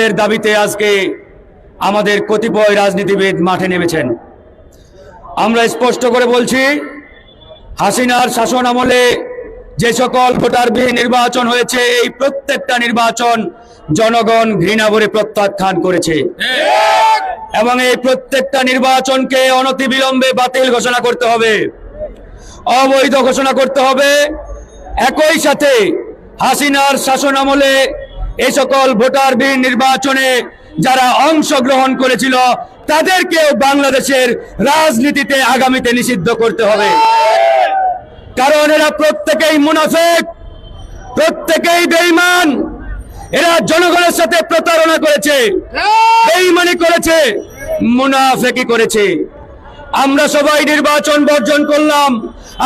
এর দাবিতে আজকে আমাদের কতিপয় রাজনীতিবিদ মাঠে নেমেছেন। আমরা স্পষ্ট করে বলছি, হাসিনার শাসন আমলে যে সকল ভোটারবিহীন নির্বাচন হয়েছে, এই প্রত্যেকটা নির্বাচন জনগণ ঘৃণা ভরে প্রত্যাখ্যান করেছে। এবং এই প্রত্যেকটা নির্বাচনকে অনতিবিলম্বে বাতিল ঘোষণা করতে হবে। অবৈধ ঘোষণা করতে হবে। একই সাথে হাসিনার শাসন আমলে এই সকল ভোটারবিহীন নির্বাচনে যারা অংশগ্রহণ করেছিল, তাদেরকেও বাংলাদেশের রাজনীতিতে আগামীতে নিষিদ্ধ করতে হবে। কারণ এরা প্রত্যেকেই মুনাফেক, প্রত্যেকেই বেঈমান। এরা জনগণের সাথে প্রতারণা করেছে, বেঈমানি করেছে, মুনাফেকি করেছে। আমরা সবাই নির্বাচন বর্জন করলাম।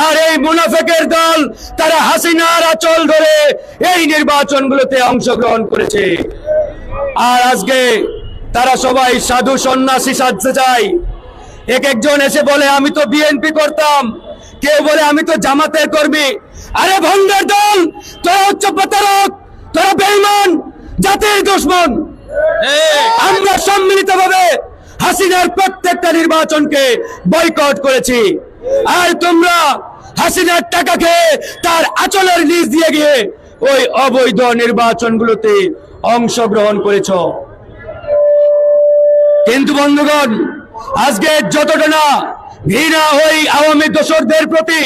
আর এই মুনাফেকের দল, তারা হাসিনার আচল ধরে এই নির্বাচনগুলোতে অংশগ্রহণ করেছে। আর আজকে তারা সবাই সাধু সন্ন্যাসী সাজতে চায়। এক একজন এসে বলে, আমি তো বিএনপি করতাম। কেউ বলে, আমি তো জামাতের কর্মী। আরে ভঙ্গের দল, তোরা হচ্ছে প্রতারক, তোরা বেইমান, জাতির দুশ্মন। আমরা সম্মিলিত ভাবে হাসিনার প্রত্যেকটা নির্বাচনকে বয়কট করেছি। আর তোমরা হাসিনার টাকা খেয়ে তার আচলের নিচ দিয়ে গিয়ে ওই অবৈধ নির্বাচনগুলোতে অংশগ্রহণ করেছ। কিন্তু বন্ধুগণ আজকে যতটা না ঘৃণা ওই আওয়ামী দোসরদের প্রতি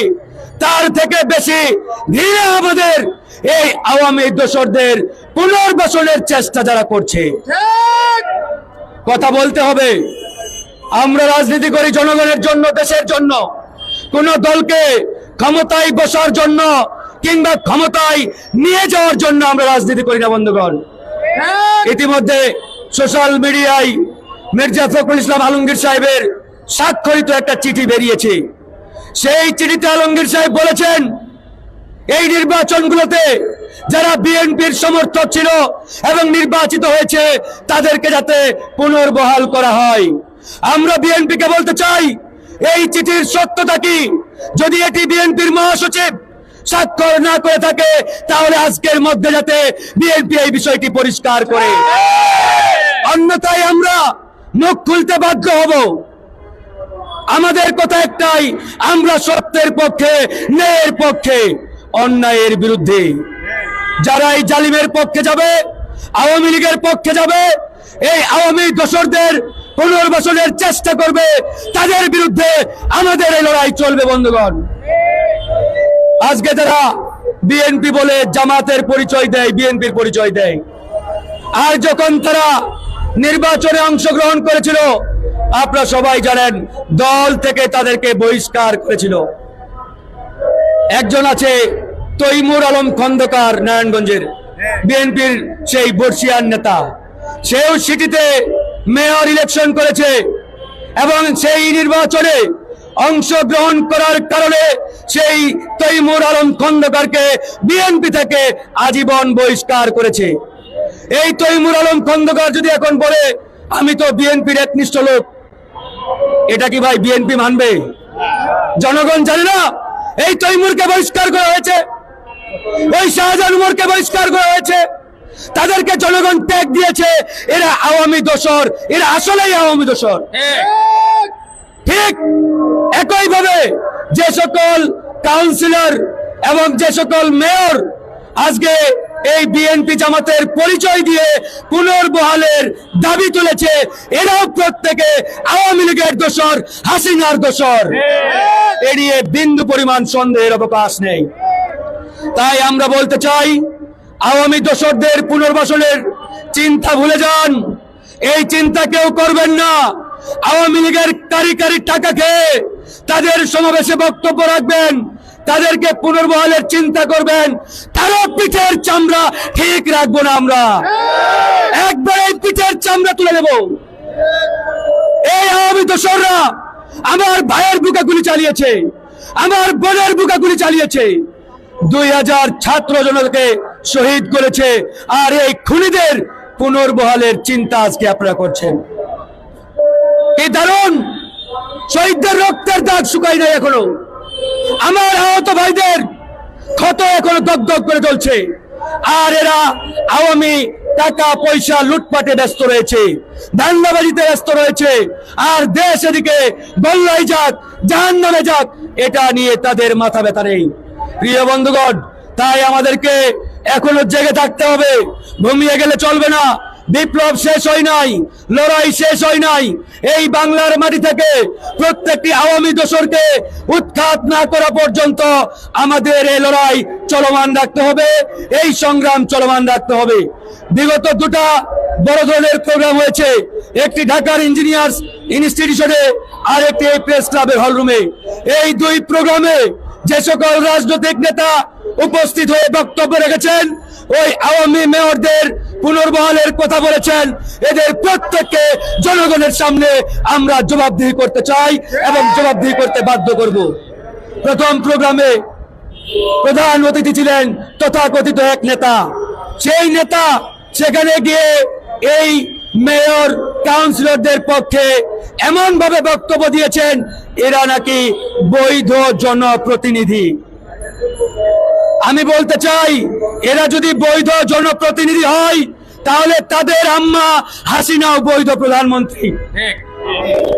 তার থেকে বেশি ঘৃণা আমাদের এই আওয়ামী দোসরদের পুনর্বাসনের চেষ্টা যারা করছে। কথা বলতে হবে আমরা রাজনীতি করি জনগণের জন্য দেশের জন্য। কোন দলকে ক্ষমতায় বসার জন্য কিংবা ক্ষমতায় নিয়ে যাওয়ার জন্য আমরা রাজনীতি করি না বন্ধুগণ। ইতিমধ্যে সোশ্যাল মিডিয়ায় মির্জা ফখরুল ইসলাম আলমগীর সাহেবের স্বাক্ষরিত একটা চিঠি বেরিয়েছে। সেই চিঠিতে আলমগীর সাহেব বলেছেন এই নির্বাচনগুলোতে যারা বিএনপির সমর্থক ছিল এবং নির্বাচিত হয়েছে তাদেরকে যাতে পুনর্বহাল করা হয়। আমরা বিএনপিকে বলতে চাই এই চিঠির সত্যতা কি? যদি এটি বিএনপির মহাসচিব স্বাক্ষর না করে থাকে, তাহলে আজকের মধ্যে যাতে বিএনপি এই বিষয়টি পরিষ্কার করে। অন্যথায় আমরা মুখ খুলতে বাধ্য হব। আমাদের কথা একটাই, আমরা সত্যের পক্ষে, ন্যায়ের পক্ষে, অন্যায়ের বিরুদ্ধে। যারা এই জালিমের পক্ষে যাবে, আওয়ামী লীগের পক্ষে যাবে, এই আওয়ামী দোসরদের পুনর্বাসনের চেষ্টা করবে, তাদের বিরুদ্ধে আমাদের এই লড়াই চলবে, বন্ধুগণ। আজকে তারা বিএনপি বলে জামাতের পরিচয় দেয়, বিএনপির পরিচয় দেয়। আর যখন তারা নির্বাচনে অংশগ্রহণ করেছিল, আপনারা সবাই জানেন, দল থেকে তাদেরকে বহিষ্কার করেছিল। একজন আছে তৈমুর আলম খন্দকার, নারায়ণগঞ্জের। বিএনপির সেই বর্ষিয়ান নেতা। সেও সিটিতে মেয়র ইলেকশন করেছে এবং সেই নির্বাচনে অংশগ্রহণ করার কারণে সেই তৈমুর আলম খন্দকারকে বিএনপি থেকে আজীবন বহিষ্কার করেছে। এই তৈমুর আলম খন্দকার যদি এখন বলে, আমি তো বিএনপির একনিষ্ঠ লোক এটা কি ভাই বিএনপি মানবে? জনগণ জানে না, এই তৈমুরকে বহিষ্কার করা হয়েছে। ওই শাহজাহান বহিষ্কার করা হয়েছে। তাদেরকে জনগণ ত্যাগ দিয়েছে। এরা আওয়ামী দোসর এরা আসলেই আওয়ামী দোসর ঠিক একইভাবে যে সকল কাউন্সিলর এবং যে সকল মেয়র আজকে এই বিএনপি জামাতের পরিচয় দিয়ে পুনর্বহালের দাবি তুলেছে, এরাও প্রত্যেকে আওয়ামী লীগের দোসর হাসিনার দোসর এড়িয়ে বিন্দু পরিমাণ সন্দেহের অবকাশ নেই। তাই আমরা বলতে চাই আওয়ামী দোসরদের পুনর্বাসনের চিন্তা ভুলে যান। এই চিন্তা কেউ করবেন না। আওয়ামী লীগের কারি কারি টাকা খেয়ে তাদের সমাবেশে বক্তব্য রাখবেন, তাদেরকে পুনর্বহালের চিন্তা করবেন। তারও পিঠের চামড়া ঠিক রাখব না আমরা। একবার এই পিঠের চামড়া তুলে দেব এই আওয়ামী দোসররা আমার ভাইয়ের বুকা গুলি চালিয়েছে, আমার বোনের বুকা গুলি চালিয়েছে। দুই হাজার ছাত্র জনতাকে শহীদ করেছে। আর এই খুনিদের পুনর্বহালের চিন্তা আজকে আপনারা করছেন। এই দারুণ শহীদদের রক্তের দাগ শুকাই নাই এখনও। আমার আহত ভাইদের ক্ষত এখনও দগ দগ করে চলছে। আর এরা আওয়ামী টাকা, পয়সা, লুটপাটে ব্যস্ত রয়েছে। ধান্দাবাজিতে ব্যস্ত রয়েছে। আর দেশ এদিকে বল্লাই যাক জাহান নামে যাক, এটা নিয়ে তাদের মাথা ব্যথা নেই। প্রিয় বন্ধুগণ, তাই আমাদেরকে এখনও জেগে থাকতে হবে। ঘুমিয়ে গেলে চলবে না। বিপ্লব শেষ হয় নাই, লড়াই শেষ হয় নাই। এই বাংলার মাটি থেকে প্রত্যেকটি আওয়ামী দোসরকে উৎখাত না করা পর্যন্ত আমাদের এই লড়াই চলমান রাখতে হবে, এই সংগ্রাম চলমান রাখতে হবে। বিগত দুটা বড় ধরনের প্রোগ্রাম হয়েছে, একটি ঢাকার ইঞ্জিনিয়ার্স ইনস্টিটিউশনে আর একটি প্রেস ক্লাবের হলরুমে এই দুই প্রোগ্রামে যে সকল রাজনৈতিক নেতা উপস্থিত হয়ে বক্তব্য রেখেছেন ওই আওয়ামী মেয়রদের পুনর্বহালের কথা বলেছেন। এদের প্রত্যেককে জনগণের সামনে আমরা জবাবদিহি করতে চাই এবং জবাবদিহি করতে বাধ্য করব। প্রথম প্রোগ্রামে প্রধান অতিথি ছিলেন তথাকথিত এক নেতা। সেই নেতা সেখানে গিয়ে এই মেয়র, কাউন্সিলরদের পক্ষে এমন ভাবে বক্তব্য দিয়েছেন, এরা নাকি বৈধ জনপ্রতিনিধি। আমি বলতে চাই এরা যদি বৈধ জনপ্রতিনিধি হয় তাহলে তাদের আম্মা হাসিনাও বৈধ প্রধানমন্ত্রী।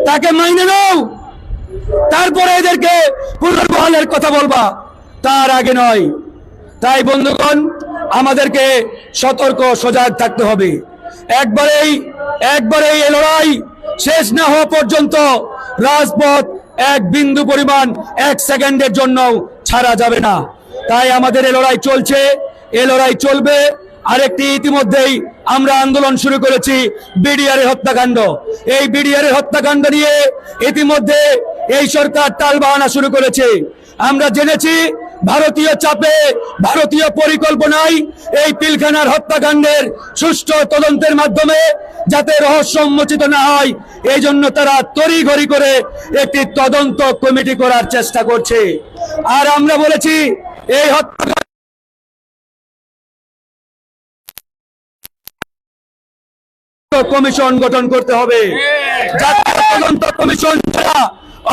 তাকে মাইনে নাও। তারপরে এদেরকে পুনর্বহালের কথা বলবা। তার আগে নয়। তাই বন্ধুগণ আমাদেরকে সতর্ক সজাগ থাকতে হবে। একবারেই একবারেই এই লড়াই শেষ না হওয়া পর্যন্ত রাজপথ এক বিন্দু পরিমাণ এক সেকেন্ডের জন্য ছাড়া যাবে না। তাই আমাদের এ লড়াই চলছে, এ লড়াই চলবে। আরেকটি ইতিমধ্যেই আমরা আন্দোলন শুরু করেছি বিডিআর হত্যাকাণ্ড। এই বিডিআর হত্যাকাণ্ড নিয়ে ইতিমধ্যে এই সরকার টালবাহানা শুরু করেছে। আমরা জেনেছি ভারতীয় চাপে ভারতীয় পরিকল্পনায় এই পিলখানার হত্যাকাণ্ডের সুষ্ঠু তদন্তের মাধ্যমে যাতে রহস্য উন্মোচিত না হয় এই জন্য তারা তড়িঘড়ি করে একটি তদন্ত কমিটি করার চেষ্টা করছে। আর আমরা বলেছি এই হত্যাকাণ্ড কমিশন গঠন করতে হবে। কমিশন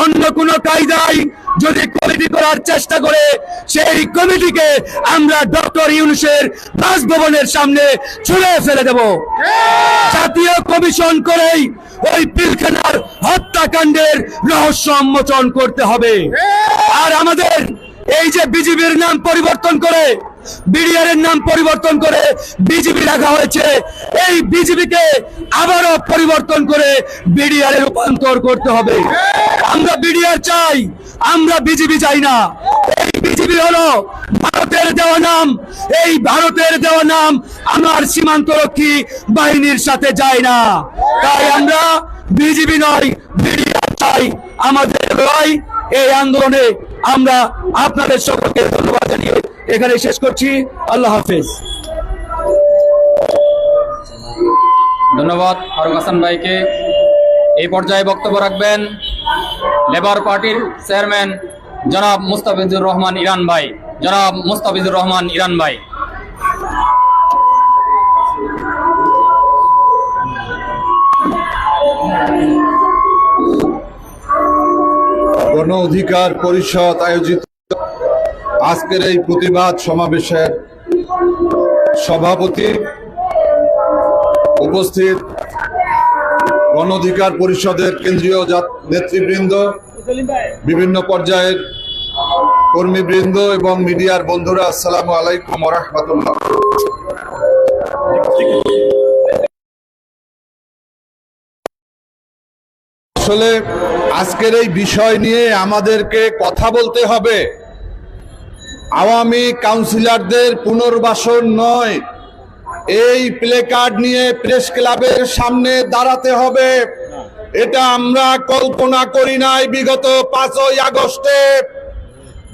অন্য কোন কায়দায় যদি কমিটি করার চেষ্টা করে, সেই কমিটিকে আমরা ডক্টর ইউনুসের বাসভবনের সামনে ছুড়ে ফেলে দেব। জাতীয় কমিশন করেই ওই পিলখানার হত্যাকাণ্ডের রহস্য উন্মোচন করতে হবে। আর আমাদের এই যে বিজিবির নাম পরিবর্তন করে বিডিআর এর নাম পরিবর্তন করে বিজেপি রাখা হয়েছে, এই বিজেপিকে আবারও পরিবর্তন করে বিডিআর এ রূপান্তর করতে হবে। আমরা বিডিআর চাই, আমরা বিজেপি চাই না। এই বিজেপি হলো ভারতের দেওয়া নাম, এই ভারতের দেওয়া নাম আমার সীমান্তরক্ষী বাহিনীর সাথে যায় না। তাই আমরা বিজেপি নয়, বিডিআর চাই। আমাদের লড়াই এই আন্দোলনে আমরা আপনাদের সকলকে ধন্যবাদ জানিয়ে এখানে শেষ করছি। আল্লাহ হাফেজ। ধন্যবাদ ফারুক হাসান ভাইকে। এই পর্যায়ে বক্তব্য রাখবেন লেবার পার্টির চেয়ারম্যান জনাব মুস্তাফিজুর রহমান ইরান ভাই। জনাব মুস্তাফিজুর রহমান ইরান ভাই। গণ অধিকার পরিষদ আয়োজিত আজকের এই প্রতিবাদ সমাবেশের সভাপতি উপস্থিত গণ অধিকার পরিষদের কেন্দ্রীয় নেতৃবৃন্দ, বিভিন্ন পর্যায়ের কর্মীবৃন্দ এবং মিডিয়ার বন্ধুরা, আসসালামু আলাইকুম রহমতুল্লাহ। আসলে আজকের এই বিষয় নিয়ে আমাদেরকে কথা বলতে হবে। আওয়ামী কাউন্সিলরদের পুনর্বাসন নয়, এই প্লে কার্ড নিয়ে প্রেস ক্লাবের সামনে দাঁড়াতে হবে। এটা আমরা কল্পনা করি নাই বিগত পাঁচই আগস্টে।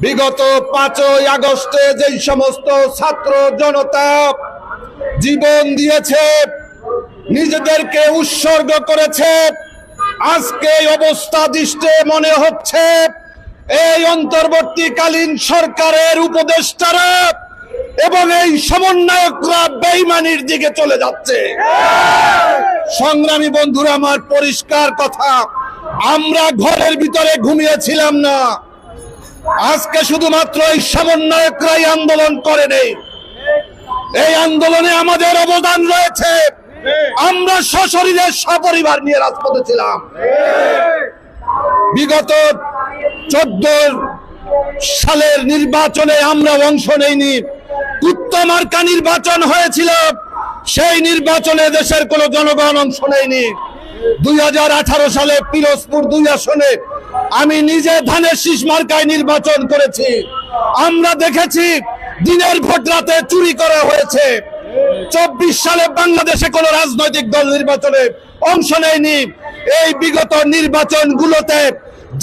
বিগত পাঁচই আগস্টে যেই সমস্ত ছাত্র জনতা জীবন দিয়েছে, নিজেদেরকে উৎসর্গ করেছে আজকে অবস্থা দৃষ্টে মনে হচ্ছে, এই অন্তর্বর্তীকালীন সরকারের উপদেষ্টারা এবং এই সমন্বয়করা বেইমানির দিকে চলে যাচ্ছে। সংগ্রামী বন্ধুরা, আমার পরিষ্কার কথা, আমরা ঘরের ভিতরে ঘুমিয়েছিলাম না। আজকে শুধুমাত্র এই সমন্বয়করাই আন্দোলন করে নেই। এই আন্দোলনে আমাদের অবদান রয়েছে। আমরা সশরীরে সপরিবার নিয়ে রাজপথে ছিলাম। বিগত চোদ্দ সালের নির্বাচনে আমরা অংশ নেইনি। কুত্তমার্কা নির্বাচন হয়েছিল, সেই নির্বাচনে দেশের কোন জনগণ অংশ নেয়নি দুই হাজার আঠারো সালে পিরোজপুর দুই আসনে আমি নিজে ধানের শীষ মার্কায় নির্বাচন করেছি। আমরা দেখেছি দিনের ভোট রাতে চুরি করা হয়েছে। চব্বিশ সালে বাংলাদেশে কোন রাজনৈতিক দল নির্বাচনে অংশ নেয়নি। এই বিগত নির্বাচনগুলোতে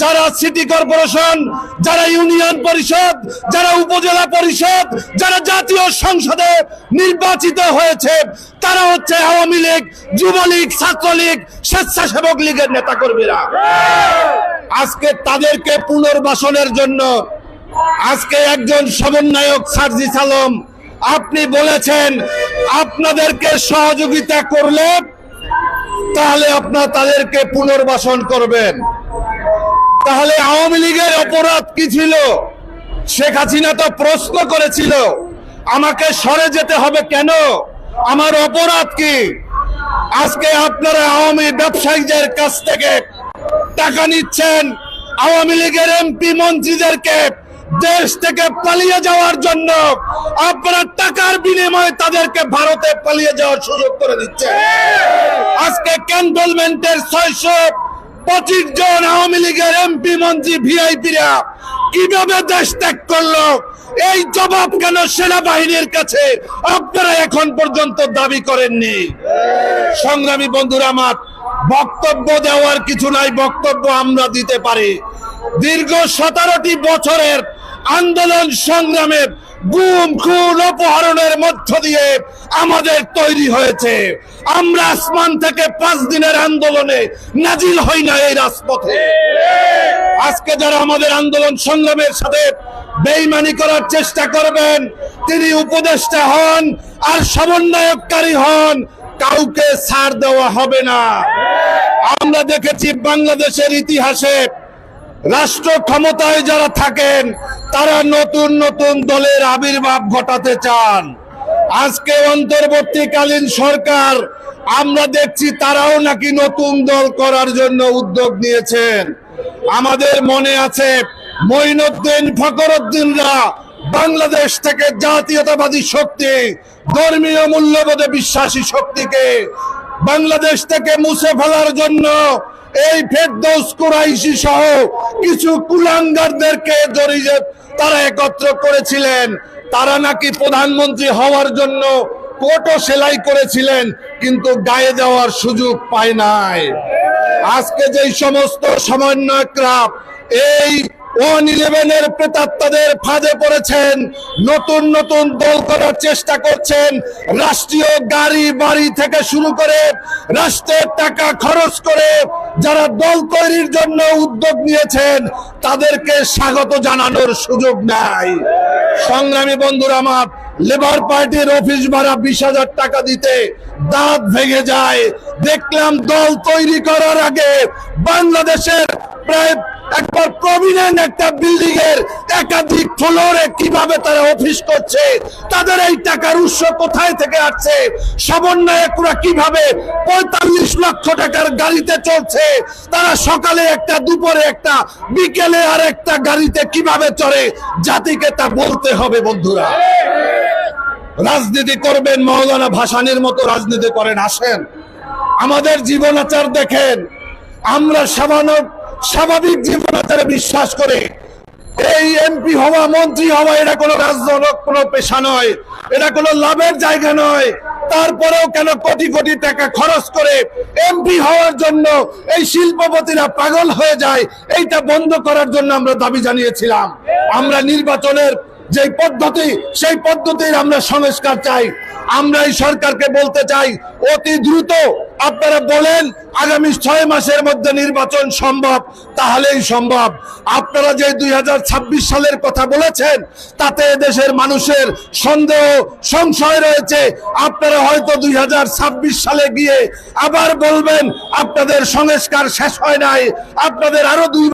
যারা সিটি কর্পোরেশন, যারা ইউনিয়ন পরিষদ, যারা উপজেলা পরিষদ, যারা জাতীয় সংসদে নির্বাচিত হয়েছে, তারা হচ্ছে আওয়ামী লীগ, যুবলীগ, ছাত্রলীগ, স্বেচ্ছাসেবক লীগের নেতা কর্মীরা আজকে তাদেরকে পুনর্বাসনের জন্য আজকে একজন সমন্বয়ক সার্জিস আলম আপনি বলেছেন আপনাদেরকে সহযোগিতা করলে তাহলে আপনার তাদেরকে পুনর্বাসন করবেন। তাহলে আওয়ামী লীগের অপরাধ কি ছিল? শেখ হাসিনা তো প্রশ্ন করেছিল, আমাকে সরে যেতে হবে কেন? আমার অপরাধ কি? আজকে আপনারা আওয়ামী ব্যবসায়ীদের কাছ থেকে টাকা নিচ্ছেন, আওয়ামী লীগের এমপি মন্ত্রীদেরকে দেশ থেকে পালিয়ে যাওয়ার জন্য আপনারা টাকার বিনিময়ে তাদেরকে ভারতে পালিয়ে যাওয়ার সুযোগ করে দিচ্ছেন। আজকে ক্যান্টনমেন্টের ছয়শো পঁচিশ জন আওয়ামী লীগের এমপি, মন্ত্রী, ভিআইপিরা কীভাবে দেশ ত্যাগ করল, এই জবাব কেন সেনাবাহিনীর কাছে আপনারা এখন পর্যন্ত দাবি করেননি? সংগ্রামী বন্ধুরা, আমার বক্তব্য দেওয়ার কিছু নাই, বক্তব্য আমরা দিতে পারি। দীর্ঘ সতেরোটি বছরের আন্দোলন সংগ্রামের গুম, খুন, অপহরণের মধ্য দিয়ে আমাদের তৈরি হয়েছে। আমরা আসমান থেকে পাঁচ দিনের আন্দোলনে নাজিল হই না এই রাজপথে। আজকে যারা আমাদের আন্দোলন সংগ্রামের সাথে বেইমানি করার চেষ্টা করবেন, তিনি উপদেষ্টা হন আর সমন্বয়কারী হন, কাউকে ছাড় দেওয়া হবে না। আমরা দেখেছি বাংলাদেশের ইতিহাসে রাষ্ট্র ক্ষমতায় যারা থাকেন, তারা নতুন নতুন দলের আবির্ভাব ঘটাতে চান। আজকে অন্তর্বর্তীকালীন সরকার, আমরা দেখছি তারাও নাকি নতুন দল করার জন্য উদ্যোগ নিয়েছেন। আমাদের মনে আছে, মঈনুদ্দিন ফখরুদ্দিনরা বাংলাদেশ থেকে জাতীয়তাবাদী শক্তি, ধর্মীয় মূল্যবোধে বিশ্বাসী শক্তিকে বাংলাদেশ থেকে মুছে ফেলার জন্য এই ফেরদৌস কুরাইশি সহ কিছু কুলাঙ্গারদেরকে জড়িয়ে তারা একত্র করেছিলেন। তারা নাকি প্রধানমন্ত্রী হওয়ার জন্য কোটো সেলাই করেছিলেন, কিন্তু গায়ে দেওয়ার সুযোগ পায় নাই। আজকে যেই সমস্ত সমন্বয়করা এই ওয়ান ইলেভেনের প্রেতাত্মাদের ফাঁদে পড়েছেন, নতুন নতুন দল করার চেষ্টা করছেন, রাষ্ট্রীয় গাড়ি বাড়ি থেকে শুরু করে রাষ্ট্রের টাকা খরচ করে যারা দল তৈরির জন্য উদ্যোগ নিয়েছেন, তাদেরকে স্বাগত জানানোর সুযোগ নাই। সংগ্রামী বন্ধুরা আমার, লেবার পার্টির অফিস ভাড়া বিশ হাজার টাকা দিতে দাঁত ভেঙে যায়। দেখলাম দল তৈরি করার আগে বাংলাদেশের প্রায় একবার প্রমিনেন্ট একটা বিল্ডিং এর একাধিক ফ্লোরে কীভাবে তারা অফিস করছে, তাদের এই টাকার উৎস কোথায় থেকে আসছে সমন্বয়করা কীভাবে পঁয়তাল্লিশ লক্ষ টাকার গাড়িতে চলছে, তারা সকালে একটা, দুপুরে একটা, বিকেলে আর একটা গাড়িতে কীভাবে চড়ে, জাতিকে তা বলতে হবে বন্ধুরা। রাজনীতি করবেন মৌলানা ভাসানির মতো রাজনীতি করেন, আসেন। আমাদের জীবনাচার দেখেন, আমরা সামান্য স্বাভাবিক জীবনাচারে বিশ্বাস করে। এই এমপি হওয়া, মন্ত্রী হওয়া এটা কোনো রাজনৈতিক কোনো পেশা নয়। এটা কোনো লাভের জায়গা নয়। তারপরেও কেন কোটি কোটি টাকা খরচ করে এমপি হওয়ার জন্য এই শিল্পপতিরা পাগল হয়ে যায়? এইটা বন্ধ করার জন্য আমরা দাবি জানিয়েছিলাম। আমরা নির্বাচনের যে পদ্ধতি, সেই পদ্ধতির আমরা সংস্কার চাই। আমরা এই সরকারকে বলতে চাই, অতি দ্রুত আপনারা বলেন, আগামী ছয় মাসের মধ্যে নির্বাচন সম্ভব, তাহলেই সম্ভব। আপনারা যে দুই হাজার ছাব্বিশ সালের কথা বলেছেন, তাতে দেশের মানুষের সন্দেহ, সংশয় রয়েছে। আপনারা হয়তো দুই হাজার ছাব্বিশ সালে গিয়ে আবার বলবেন, আপনাদের সংস্কার শেষ হয় নাই, আপনাদের আরও দুই